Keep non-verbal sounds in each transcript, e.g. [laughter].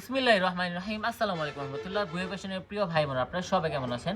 বিসমিল্লাহ রহমান রহিম আসসালামু আলাইকুম রহমতুল্লাহ। ভুয়ে ফ্যাশনের প্রিয় ভাই বোন আপনারা সবাই কেমন আছেন?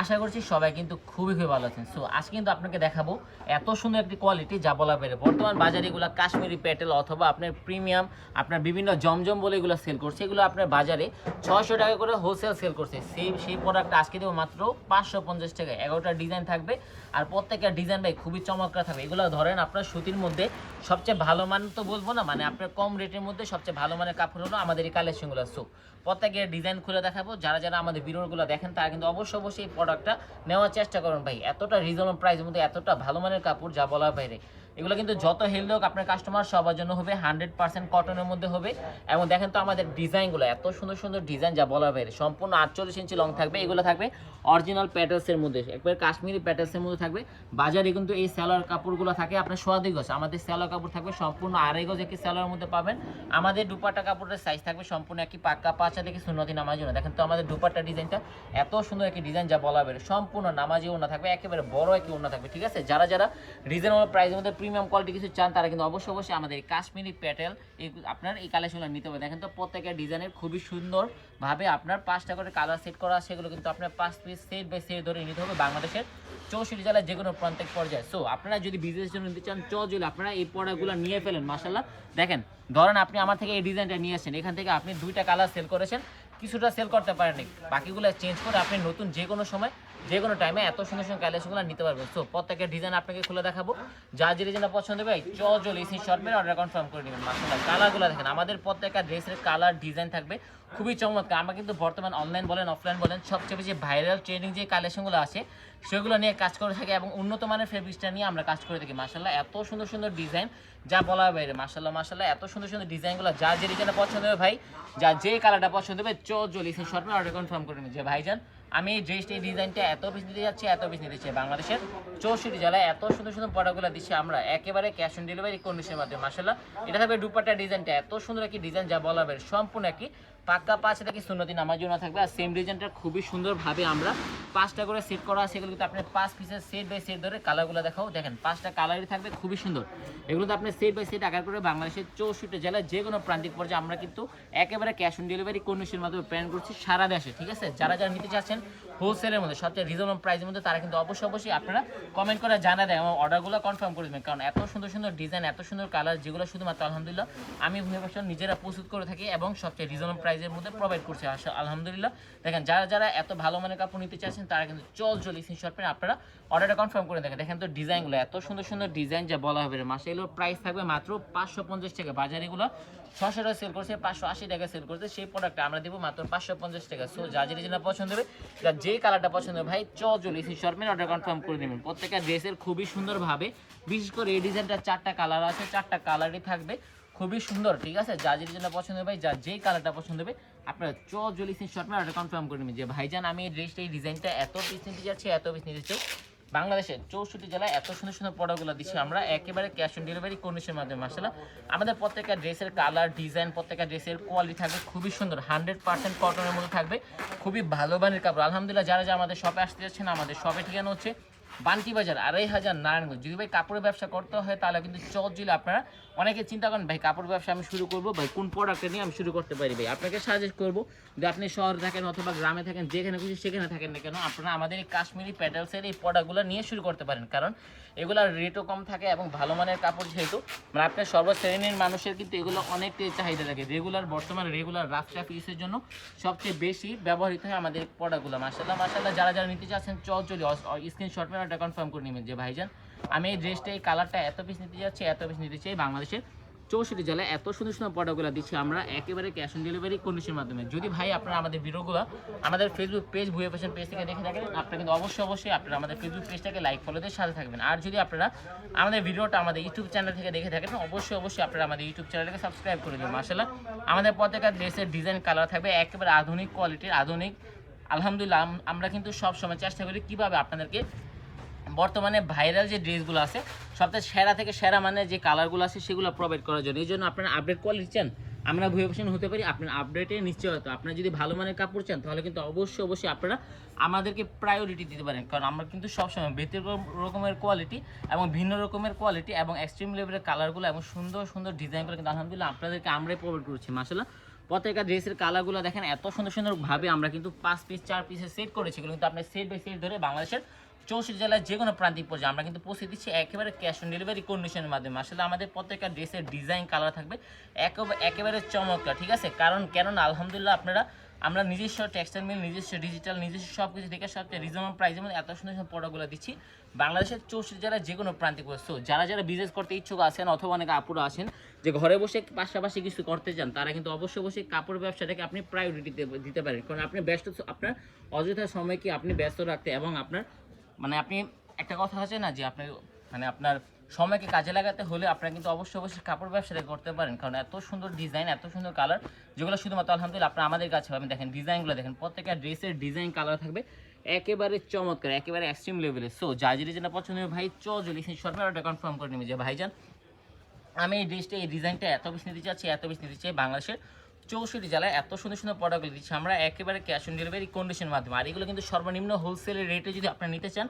আশা করছি সবাই কিন্তু খুবই খুবই ভালো আছেন। সো আজকে কিন্তু আপনাকে দেখাবো এত সুন্দর একটি কোয়ালিটি যা বলা বেড়ে বর্তমান বাজারে এগুলো কাশ্মীরি প্যাটেল অথবা আপনার প্রিমিয়াম, আপনার বিভিন্ন জমজম বলে এগুলো সেল করছে। এগুলো আপনার বাজারে ছশো টাকা করে হোলসেল সেল করছে। সেই সেই প্রোডাক্ট আজকে দেবো মাত্র পাঁচশো পঞ্চাশ টাকা। এগারোটা ডিজাইন থাকবে আর প্রত্যেকটা ডিজাইন ভাই খুবই চমৎকার থাকবে। এগুলো ধরেন আপনার সুতির মধ্যে সবচেয়ে ভালো মান তো বলব না মানে আপনার কম রেটের মধ্যে সবচেয়ে ভালো মানের কাপড় হলো আমাদের এই কালেকশনগুলো সো প্রত্যেকের ডিজাইন খুলে দেখাবো। যারা যারা আমাদের ভিডিওগুলো দেখেন, তারা কিন্তু অবশ্যই অবশ্যই এই প্রোডাক্টটা নেওয়ার চেষ্টা করুন ভাই। এতটা রিজনেবল প্রাইসের মধ্যে এতটা ভালো মানের কাপড় যা বলার বাইরে। এগুলো কিন্তু যত হেলদি হোক আপনার কাস্টমার সবার জন্য হবে হান্ড্রেড পার্সেন্ট কটনের মধ্যে হবে। এবং দেখেন তো আমাদের ডিজাইনগুলো এত সুন্দর সুন্দর ডিজাইন যা বলার বাইরে, সম্পূর্ণ আটচল্লিশ ইঞ্চি লং থাকবে, এগুলো থাকবে অরিজিনাল প্যাটার্সের মধ্যে। একবার কাশ্মীরি প্যাটার্সের মধ্যে থাকবে। বাজারে কিন্তু এই স্যালোয়ার কাপড়গুলো থাকে আপনার সোয়াদি গজ, আমাদের স্যালোয়ার কাপড় থাকবে সম্পূর্ণ আড়াই গজ একই স্যালোয়ার মধ্যে পাবেন। আমাদের দুপাট্টা কাপড়ের সাইজ থাকবে সম্পূর্ণ একটি পাক্কা পাঁচা থেকে সুন্নতি নামাজি ওনা দেখেন তো আমাদের দুপাট্টা ডিজাইনটা এত সুন্দর একটি ডিজাইন যা বলা বের সম্পূর্ণ নামাজি ওনা থাকবে, একেবারে বড় একটি ওনা থাকবে, ঠিক আছে? যারা যারা রিজনেবল প্রাইসের মধ্যে প্রিমিয়াম কোয়ালিটি কিছু চান, তারা কিন্তু অবশ্যই অবশ্যই আমাদের এই কাশ্মীরি প্যাটেল এই আপনার এই কালেকশনগুলো নিতে হবে দেখেন তো প্রত্যেকের ডিজাইনের খুবই সুন্দরভাবে আপনার পাঁচটা করে কালার সেট করা সেগুলো কিন্তু আপনার পাঁচ পিস সেট বাই সেট ধরে নিতে হবে বাংলাদেশের চৌষট্টি জেলার যে কোনো প্রান্তিক পর্যায়ে। সো আপনারা যদি বিজনেস জন্য নিতে চান চৌজলি আপনারা এই প্রোডাক্টগুলো নিয়ে ফেলেন মাসাল্লাহ দেখেন, ধরেন আপনি আমার থেকে এই ডিজাইনটা নিয়ে আসেন, এখান থেকে আপনি দুইটা কালার সেল করেছেন, কিছুটা সেল করতে পারেননি। বাকিগুলো চেঞ্জ করে আপনি নতুন যে কোনো সময় যে কোনো টাইমে এত সুন্দর সুন্দর কালেকশনগুলো নিতে পারবেন। সো প্রত্যেকের ডিজাইন আপনাকে খুলে দেখাবো। যা যে ডিজাইনটা পছন্দ হবে চজল এসি শর্ট মেরে অর্ডার কনফার্ম করে নেবেন। মাসাল্লাহ কালারগুলো দেখেন। আমাদের প্রত্যেকটা ড্রেসের কালার ডিজাইন থাকবে। খুবই চমৎকার। আমরা কিন্তু বর্তমান অনলাইন বলেন অফলাইন বলেন, সবচেয়ে বেশি ভাইরাল ট্রেন্ডিং যে কালেকশনগুলো আছে সেগুলো নিয়ে কাজ করে থাকি এবং উন্নত মানের ফেব্রিক্সটা নিয়ে আমরা কাজ করে থাকি। মাসাল্লাহ এত সুন্দর সুন্দর ডিজাইন যা বলা বাইরে। মাসাল্লাহ মাসাল্লাহ এত সুন্দর সুন্দর ডিজাইনগুলো যা যে ডিজাইনটা পছন্দ হবে ভাই, যা যে কালারটা পছন্দ হবে চজল এসি শর্ট মেরে অর্ডার কনফার্ম করে যে ভাইজান, আমি এই ড্রেসটা এই ডিজাইনটা এত পিস নিতে যাচ্ছি, এত পিস নিতে চাই। বাংলাদেশের চৌষট্টি জেলায় এত সুন্দর সুন্দর প্রোডাক্টগুলো দিচ্ছি আমরা। একেবারে ক্যাশ অন ডেলিভারি কন্ডিশনের মাধ্যমে। মাসাল্লাহ এটা থাকবে দুপাট্টা ডিজাইনটা এত সুন্দর একটি ডিজাইন যা বলা হবে সম্পূর্ণ একই পাক্কা পাঁচ থেকে সুন্নতি নামার জন্য থাকবে। আর সেম ডিজাইনটা খুবই সুন্দরভাবে আমরা পাঁচটা করে সেট করা আছে। এগুলো কিন্তু আপনি পাঁচ পিসের সেট বাই সেট ধরে কালারগুলো দেখাও। দেখেন, পাঁচটা কালারই থাকবে, খুবই সুন্দর। এগুলো তো আপনি সেট বাই সেট আকার করে বাংলাদেশের চৌষট্টি জেলায় যে কোনো প্রান্তিক পর্যায়ে আমরা কিন্তু একেবারে ক্যাশ অন ডেলিভারি কন্ডিশনের মাধ্যমে প্ল্যান করছি সারা দেশে, ঠিক আছে? যারা যারা নিতে চাচ্ছেন হোলসেলের মধ্যে, সবচেয়ে রিজনেবল প্রাইসের মধ্যে, তারা কিন্তু অবশ্যই অবশ্যই আপনারা কমেন্ট করে জানা দেয় এবং অর্ডারগুলো কনফার্ম করে দেবেন। কারণ এত সুন্দর সুন্দর ডিজাইন এত সুন্দর কালার যেগুলো শুধুমাত্র আলহামদুলিল্লাহ আমি ভূমি ফ্যাশন নিজেরা প্রস্তুত করে থাকি এবং সবচেয়ে রিজনেবল প্রাইসের মধ্যে প্রোভাইড করছি। আলহামদুলিল্লাহ, দেখেন, যারা যারা এত ভালো মানের কাপড় নিতে চাচ্ছেন তারা কিন্তু চল চল স্ক্রিনশট পেন আপনারা অর্ডারটা কনফার্ম করে দেখেন। দেখেন তো ডিজাইনগুলো এত সুন্দর সুন্দর ডিজাইন যা বলা হবে। মাসে এগুলোর প্রাইস থাকবে মাত্র পাঁচশো পঞ্চাশ টাকা। বাজারে এগুলো ছশো টাকা সেল করছে, পাঁচশো আশি টাকা সেল করছে। সেই প্রোডাক্টটা আমরা দেবো মাত্র পাঁচশো পঞ্চাশ টাকা। সো যা যে ডিজাইনটা পছন্দ হবে যে কালারটা পছন্দ ভাই চজল এসি শর্মের অর্ডার কনফার্ম করে দেবেন প্রত্যেকটা ড্রেসের খুবই সুন্দরভাবে, বিশেষ করে এই ডিজাইনটা চারটা কালার আছে, চারটা কালারই থাকবে। খুবই সুন্দর, ঠিক আছে? যা যে ডিজাইনটা পছন্দ ভাই যা যেই কালারটা পছন্দ হবে, আপনারা চ ইসি শর্মের মেরে অর্ডার কনফার্ম করে নেবেন যে, ভাইজান, আমি এই ড্রেসটা এই ডিজাইনটা এত পিস নিতে যাচ্ছি, এত পিস নিতে চাই। বাংলাদেশের চৌষট্টি জেলায় এত সুন্দর সুন্দর প্রোডাক্টগুলো দিচ্ছি আমরা। একেবারে ক্যাশ অন ডেলিভারি কন্ডিশনের মাধ্যমে মাসালা আমাদের প্রত্যেকটা ড্রেসের কালার ডিজাইন প্রত্যেকটা ড্রেসের কোয়ালিটি থাকবে, খুবই সুন্দর। হান্ড্রেড পার্সেন্ট কটনের মধ্যে থাকবে। খুবই ভালো মানের কাপড়। আলহামদুলিল্লাহ, যারা যারা আমাদের শপে আসতে যাচ্ছেন, আমাদের শপে ঠিকানা হচ্ছে বান্টি বাজার, আড়াই হাজার নারায়ণগঞ্জ। যদি ভাই কাপড়ের ব্যবসা করতে হয়, তাহলে কিন্তু চট জুলে আপনারা অনেকে চিন্তা করেন, ভাই কাপড় ব্যবসা আমি শুরু করব, ভাই, কোন প্রোডাক্টটা নিয়ে আমি শুরু করতে পারি? ভাই, আপনাকে সাজেস্ট করব যে আপনি শহরে থাকেন অথবা গ্রামে থাকেন, যেখানে খুশি সেখানে থাকেন না কেন, আপনারা আমাদের এই কাশ্মীরি প্যাটেলসের এই প্রোডাক্টগুলো নিয়ে শুরু করতে পারেন। কারণ এগুলোর রেটও কম থাকে এবং ভালো মানের কাপড় যেহেতু মানে আপনার সর্বশ্রেণীর মানুষের কিন্তু এগুলো অনেকটাই চাহিদা থাকে। রেগুলার বর্তমানে রেগুলার রাফটা পিসের জন্য সবচেয়ে বেশি ব্যবহৃত হয় আমাদের প্রোডাক্টগুলো মাসাল্লাহ মাসাল্লাহ যারা যারা নিতে চাচ্ছেন চল চলি স্ক্রিনশট ওটা কনফার্ম করে নেবেন যে, ভাইজান, আমি এই ড্রেসটা এই কালারটা এত পিস নিতে যাচ্ছি, এত পিস নিতে চাই বাংলাদেশের চৌষট্টি জেলায় এত সুন্দর সুন্দর প্রোডাক্টগুলো দিচ্ছি আমরা একেবারে ক্যাশ অন ডেলিভারি কন্ডিশনের মাধ্যমে। যদি ভাই আপনারা আমাদের ভিডিওগুলো, আমাদের ফেসবুক পেজ ভুয়ে ফ্যাশন পেজ থেকে দেখে থাকেন, আপনারা কিন্তু অবশ্যই অবশ্যই আপনারা আমাদের ফেসবুক পেজটাকে লাইক ফলোদের সাথে থাকবেন। আর যদি আপনারা আমাদের ভিডিওটা আমাদের ইউটিউব চ্যানেল থেকে দেখে থাকেন, অবশ্যই অবশ্যই আপনারা আমাদের ইউটিউব চ্যানেলটাকে সাবস্ক্রাইব করে দেবেন। মাসাল্লাহ আমাদের প্রত্যেকটা ড্রেসের ডিজাইন কালার থাকবে একেবারে আধুনিক কোয়ালিটির আধুনিক। আলহামদুলিল্লাহ আমরা কিন্তু সব সময় চেষ্টা করি কীভাবে আপনাদেরকে বর্তমানে ভাইরাল যে ড্রেসগুলো আছে, সবচেয়ে সেরা থেকে সেরা মানে যে কালারগুলো আছে সেগুলো প্রোভাইড করার জন্য। এই জন্য আপনারা আপডেট কোয়ালিটি চান, আমরা ভুয়ে ফ্যাশন হতে পারি, আপনার আপডেটে নিশ্চয়তা। আপনারা যদি ভালো মানের কাপড় চান, তাহলে কিন্তু অবশ্যই অবশ্যই আপনারা আমাদেরকে প্রায়োরিটি দিতে পারেন। কারণ আমরা কিন্তু সবসময় ব্যতিক্রম রকমের কোয়ালিটি এবং ভিন্ন রকমের কোয়ালিটি এবং এক্সট্রিম লেভেলের কালারগুলো এবং সুন্দর সুন্দর ডিজাইনগুলো কিন্তু আলহামদুলিল্লাহ আপনাদেরকে আমরাই প্রোভাইড করছি মাসাল্লাহ প্রত্যেকটা ড্রেসের কালারগুলো দেখেন, এত সুন্দর সুন্দরভাবে আমরা কিন্তু পাঁচ পিস চার পিসে সেট করেছি, কিন্তু আপনার সেট বাই সেট ধরে বাংলাদেশের চৌষট্টি জেলার যে কোনো প্রান্তিক পর্যায়ে আমরা কিন্তু পৌঁছে দিচ্ছি একেবারে ক্যাশ অন ডেলিভারি কন্ডিশনের মাধ্যমে। আসলে আমাদের প্রত্যেকটা ড্রেসের ডিজাইন কালার থাকবে একেবারে চমৎকার, ঠিক আছে? কারণ, কেননা আলহামদুলিল্লাহ আপনারা, আমরা নিজস্ব টেক্সটাইল মিল নিজস্ব ডিজিটাল নিজস্ব সব কিছু দেখে সবচেয়ে রিজনেবল প্রাইসের মধ্যে এত সুন্দর সুন্দর প্রোডাক্টগুলো দিচ্ছি। বাংলাদেশের চৌষট্টি জেলার যে কোনো প্রান্তিক সো যারা যারা বিজনেস করতে ইচ্ছুক আছেন অথবা অনেক আপুরা আছেন, যে ঘরে বসে পাশাপাশি কিছু করতে চান, তারা কিন্তু অবশ্যই অবশ্যই কাপড় ব্যবসাটাকে আপনি প্রায়োরিটি দিতে পারেন। কারণ আপনি ব্যস্ত, আপনার অযথা সময়কে আপনি ব্যস্ত রাখতে এবং আপনার মানে আপনি একটা কথা আছে না যে আপনি মানে আপনার সময়কে কাজে লাগাতে হলে আপনারা কিন্তু অবশ্যই অবশ্যই কাপড় ব্যবসাটা করতে পারেন। কারণ এত সুন্দর ডিজাইন এত সুন্দর কালার যেগুলো শুধুমাত্র আলহামদুলিল্লাহ আপনারা আমাদের কাছে পাবেন। দেখেন ডিজাইনগুলো দেখেন, প্রত্যেকটা ড্রেসের ডিজাইন কালার থাকবে একেবারে চমৎকার, একেবারে এক্সট্রিম লেভেলে সো যা যদি যেটা পছন্দ হবে, ভাই চ জলি সেই শর্ট ওটা কনফার্ম করে নেবে যে, ভাইজান, আমি এই ড্রেসটা এই ডিজাইনটা এত বেশি নিতে চাচ্ছি, এত বেশি নিতে চাই বাংলাদেশের। চৌষট্টি জেলায় এত সুন্দর সুন্দর প্রোডাক্টগুলো দিচ্ছি, আমরা একেবারে ক্যাশ অন ডেলিভারি কন্ডিশন মাধ্যমে। আর এগুলো কিন্তু সর্বনিম্ন হোলসেলের রেটে যদি আপনারা নিতে চান,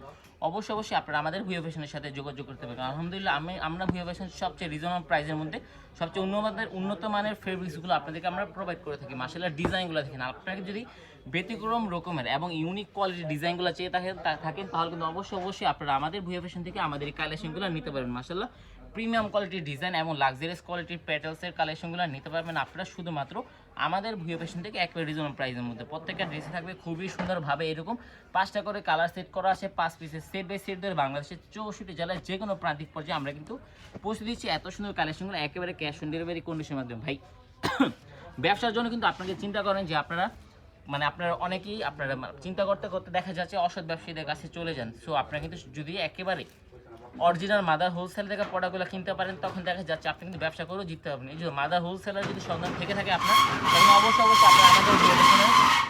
অবশ্যই অবশ্যই আপনারা আমাদের ভুয়া ফ্যাশনের সাথে যোগাযোগ করতে পারেন আলহামদুলিল্লাহ, আমি, আমরা ভুয়া ফ্যাশন সবচেয়ে রিজনেবল প্রাইসের মধ্যে, সবচেয়ে উন্নত উন্নত মানের ফেব্রিক্সগুলো আপনাদেরকে আমরা প্রোভাইড করে থাকি। মাসাল্লাহ ডিজাইনগুলো দেখেন, আপনাকে যদি ব্যতিক্রম রকমের এবং ইউনিক কোয়ালিটির ডিজাইনগুলো চেয়ে থাকেন থাকেন, তাহলে কিন্তু অবশ্যই অবশ্যই আপনারা আমাদের ভুয়া ফ্যাশন থেকে আমাদের এই কালেকশনগুলো নিতে পারবেন মাসাল্লাহ প্রিমিয়াম কোয়ালিটির ডিজাইন এবং লাক্সারিয়াস কোয়ালিটির প্যাটেলসের কালেকশনগুলো নিতে পারবেন আপনারা শুধুমাত্র আমাদের ভুয়া ফ্যাশন থেকে একেবারে রিজনেবল প্রাইসের মধ্যে। প্রত্যেকটা ড্রেসে থাকবে খুবই সুন্দরভাবে এরকম। পাঁচটা করে কালার সেট করা আছে, পাঁচ পিসের সেট বাই সেট ধরে বাংলাদেশের চৌষট্টি জেলায় যে কোনো প্রান্তিক পর্যায়ে আমরা কিন্তু পৌঁছে দিচ্ছি। এত সুন্দর কালেকশনগুলো একেবারে ক্যাশ অন ডেলিভারি কন্ডিশনের মাধ্যমে। ভাই, ব্যবসার জন্য কিন্তু আপনাকে চিন্তা করেন যে আপনারা মানে আপনারা অনেকেই আপনারা চিন্তা করতে করতে দেখা যাচ্ছে অসৎ ব্যবসায়ীদের কাছে চলে যান। সো আপনারা কিন্তু যদি একেবারে অরিজিনাল মাদার হোলসেল থেকে প্রোডাক্টগুলো কিনতে পারেন, তখন দেখা যাচ্ছে আপনি কিন্তু ব্যবসা করেও জিততে পারবেন। এই যে মাদার হোলসেলার যদি সন্ধান থেকে থাকে আপনার, তখন অবশ্যই অবশ্যই আপনি আমাদের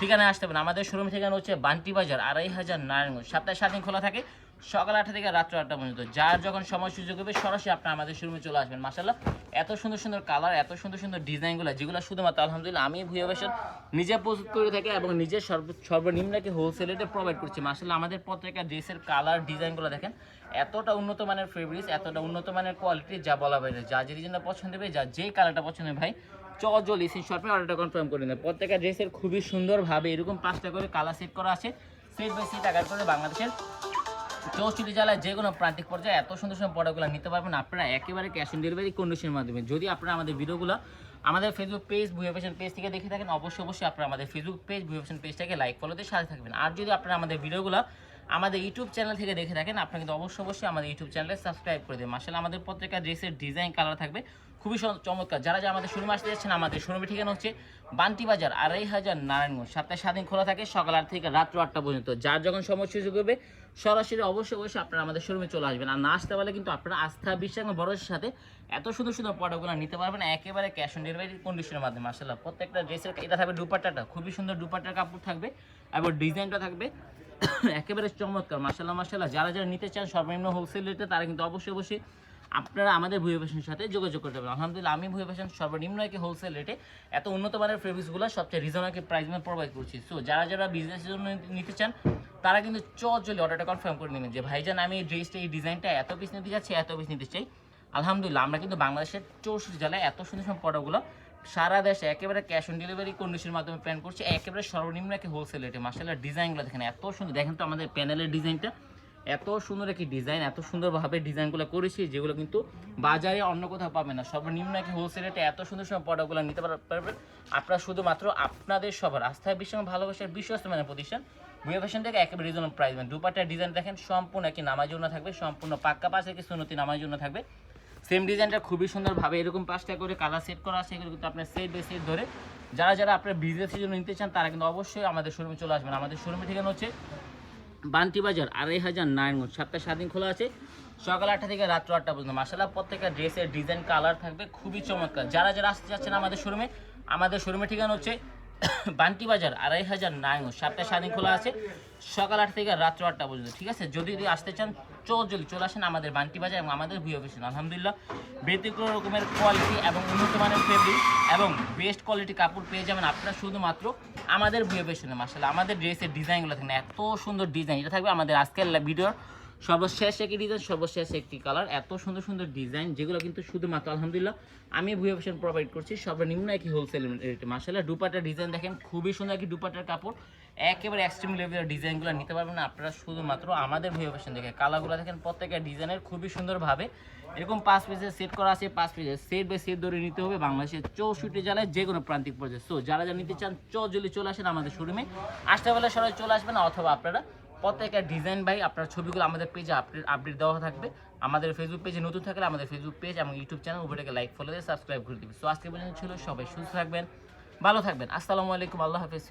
ঠিকানায় আসতে পারেন। আমাদের শোরুম ঠিকানা হচ্ছে বান্টি বাজার, আড়াই হাজার নারায়ণগঞ্জ। সপ্তাহে সাত দিন খোলা থাকে। সকাল আটটা থেকে রাত্র আটটা পর্যন্ত। যার যখন সময় সুযোগ হবে, সরাসরি আপনি আমাদের শোরুমে চলে আসবেন। মাসাল্লাহ এত সুন্দর সুন্দর কালার এত সুন্দর সুন্দর ডিজাইনগুলো যেগুলো শুধুমাত্র, আলহামদুলিল্লাহ, আমি ভুয়া বেশন নিজে প্রস্তুত করে থাকি এবং নিজের সর্ব, সর্বনিম্নকে হোলসেল রেটে প্রোভাইড করছি। মাসাল্লাহ আমাদের প্রত্যেকটা ড্রেসের কালার ডিজাইনগুলো দেখেন, এতটা উন্নত মানের ফেব্রিক্স এতটা উন্নত মানের কোয়ালিটি যা বলা বাইরে যা যে ডিজাইনটা পছন্দ হবে, যা যেই কালারটা পছন্দ ভাই, চজল, এসি শর্টে অর্ডারটা কনফার্ম করে নেন প্রত্যেকটা ড্রেসের খুবই সুন্দরভাবে এরকম পাঁচটা করে কালার সেট করা আছে। সেট বাই সেট আকার করে বাংলাদেশের চৌষট্টি জেলায় যে কোনো প্রান্তিক পর্যায়ে এত সুন্দর সুন্দর প্রোডাক্টগুলো নিতে পারবেন। আপনারা একেবারে ক্যাশ অন ডেলিভারি কন্ডিশনের মাধ্যমে। যদি আপনারা আমাদের ভিডিওগুলো আমাদের ফেসবুক পেজ ভুয়া ফ্যাশন পেজ থেকে দেখে থাকেন, অবশ্যই অবশ্যই আপনারা আমাদের ফেসবুক পেজ ভুয়া ফ্যাশন পেজটাকে লাইক ফলোতে সাথে থাকবেন। আর যদি আপনারা আমাদের ভিডিওগুলো আমাদের ইউটিউব চ্যানেল থেকে দেখে থাকেন, আপনারা কিন্তু অবশ্যই অবশ্যই আমাদের ইউটিউব চ্যানেলে সাবস্ক্রাইব করে দেবেন। মাসাল আমাদের প্রত্যেকটা ড্রেসের ডিজাইন, কালার থাকবে। খুবই চমৎকার। যারা যারা আমাদের শোরুমে আসতে যাচ্ছেন, আমাদের শোরুমের ঠিকানা হচ্ছে বান্টি বাজার আড়াই হাজার নারায়ণগঞ্জ। সপ্তাহে সাত দিন খোলা থাকে, সকাল আট থেকে রাত্র আটটা পর্যন্ত। যার যখন সময় সুযোগ হবে, সরাসরি অবশ্যই অবশ্যই আপনারা আমাদের শোরুমে চলে আসবেন। আর না আসতে পারলে কিন্তু আপনারা আস্থা, বিশ্বাস এবং ভরসার সাথে এত সুন্দর সুন্দর প্রোডাক্টগুলো নিতে পারবেন, একেবারে ক্যাশ অন ডেলিভারি কন্ডিশনের মাধ্যমে। মাসাল্লাহ প্রত্যেকটা ড্রেসের এটা থাকবে দুপাট্টাটা। খুবই সুন্দর দুপাট্টার কাপড় থাকবে, এবং ডিজাইনটা থাকবে [coughs] একেবারে চমৎকার মাসাল্লাহ মাসাল্লাহ যারা যারা নিতে চান সর্বনিম্ন হোলসেল রেটে তারা কিন্তু অবশ্যই অবশ্যই আপনারা আমাদের ভুয়া ফ্যাশনের সাথে যোগাযোগ করতে পারেন আলহামদুলিল্লাহ, আমি ভুয়া ফ্যাশন সর্বনিম্ন একটি হোলসেল রেটে এত উন্নত মানের ফেব্রিক্সগুলো সবচেয়ে রিজনেবল প্রাইস আমি প্রোভাইড করছি। সো যারা যারা বিজনেসের জন্য নিতে চান, তারা কিন্তু চলে অর্ডারটা কনফার্ম করে নেবেন যে, ভাইজান, আমি এই ড্রেসটা এই ডিজাইনটা এত পিস নিতে যাচ্ছি, এত পিস নিতে চাই। আলহামদুলিল্লাহ, আমরা কিন্তু বাংলাদেশের চৌষট্টি জেলায় এত সুন্দর সুন্দর প্রোডাক্টগুলো সারা দেশে একেবারে ক্যাশ অন ডেলিভারি কন্ডিশনের মাধ্যমে প্ল্যান করছি। একেবারে সর্বনিম্ন একটি হোলসেল রেটে মাসাল্লাহ ডিজাইনগুলো দেখেন, এত সুন্দর। দেখেন তো আমাদের প্যানেলের ডিজাইনটা এত সুন্দর একটি ডিজাইন এত সুন্দরভাবে ডিজাইনগুলো করেছি, যেগুলো কিন্তু বাজারে অন্য কোথাও পাবে না। সর্বনিম্ন একটি হোলসেল রেটে এত সুন্দর সুন্দর প্রোডাক্টগুলো নিতে পার- পারবেন। আপনারা শুধুমাত্র আপনাদের সবার আস্থায়, বিশ্বাস এবং ভালোবাসার বিশ্বস্ত মানে প্রতিষ্ঠান। বুয়া ফ্যাশন থেকে একেবারে রিজনেবল প্রাইস মানে দুপাটার ডিজাইন দেখেন, সম্পূর্ণ একটি নামার জন্য থাকবে, সম্পূর্ণ পাক্কা পাশে একটি সুনতি নামার জন্য থাকবে। সেম ডিজাইনটা খুবই সুন্দরভাবে এরকম পাঁচটা করে কালার সেট করা আছে, এগুলো কিন্তু আপনার সেট বাই সেট ধরে যারা যারা আপনার বিজনেসের জন্য নিতে চান, তারা কিন্তু অবশ্যই আমাদের শোরুমে চলে আসবেন। আমাদের শোরুমে ঠিকানা হচ্ছে বান্টি বাজার, আড়াই হাজার নারায়ণগঞ্জ সপ্তাহে সাত দিন খোলা আছে। সকাল আটটা থেকে রাত্র আটটা পর্যন্ত। মাসাল্লাহ প্রত্যেকটা ড্রেসের ডিজাইন কালার থাকবে, খুবই চমৎকার। যারা যারা আসতে যাচ্ছেন আমাদের শোরুমে আমাদের শোরুমে ঠিকানা হচ্ছে [coughs] বান্টি বাজার আড়াই হাজার নারায়ণগঞ্জ সপ্তাহে সাত খোলা আছে। সকাল আট থেকে রাত্র আটটা পর্যন্ত, ঠিক আছে? যদি আসতে চান, চল জলদি চলে আসেন আমাদের বান্টি বাজার এবং আমাদের ভুই অফিসে। আলহামদুলিল্লাহ, ব্যতিক্রম রকমের কোয়ালিটি এবং উন্নত মানের ফেব্রিক এবং বেস্ট কোয়ালিটি কাপড় পেয়ে যাবেন আপনারা শুধুমাত্র আমাদের ভুই অফিসে। মাসাল্লাহ আমাদের ড্রেসের ডিজাইনগুলো থাকবে এত সুন্দর ডিজাইন এটা থাকবে আমাদের আজকের ভিডিওর সর্বশেষ একটি ডিজাইন সর্বশেষ একটি কালার এত সুন্দর সুন্দর ডিজাইন যেগুলো কিন্তু শুধুমাত্র, আলহামদুলিল্লাহ, আমি ভুয়া ফ্যাশন প্রোভাইড করছি, সর্বনিম্ন একই হোলসেল রেটে মাসাল্লাহ দুপাটার ডিজাইন দেখেন, খুবই সুন্দর একটি দুপাটার কাপড়। একেবারে এক্সট্রিম লেভেলের ডিজাইনগুলো নিতে পারবেন আপনারা, শুধুমাত্র আমাদের ভুয়া ফ্যাশন দেখে। কালারগুলো দেখেন, প্রত্যেকটা ডিজাইনের খুবই সুন্দরভাবে। এরকম পাঁচ পিসের সেট করা আছে, পাঁচ পিসের সেট বাই সেট ধরে নিতে হবে বাংলাদেশের চৌষট্টি জেলায় যে কোনো প্রান্তিক পর্যায়ে। সো যারা যারা নিতে চান চজলি চলে আসেন আমাদের শোরুমে আসতে বেলা সরাই চলে আসবেন অথবা আপনারা প্রত্যেকটা ডিজাইন বাই আপনার ছবিগুলো আমাদের পেজে আপডেট আপডেট দেওয়া থাকবে। আমাদের ফেসবুক পেজে নতুন থাকলে আমাদের ফেসবুক পেজ এবং ইউটিউব চ্যানেল উপরে লাইক ফলো দিয়ে সাবস্ক্রাইব করে দিবে সো আজকে পর্যন্ত ছিল সবাই সুস্থ থাকবেন, ভালো থাকবেন। আসসালামু আলাইকুম, আল্লাহ হাফিজ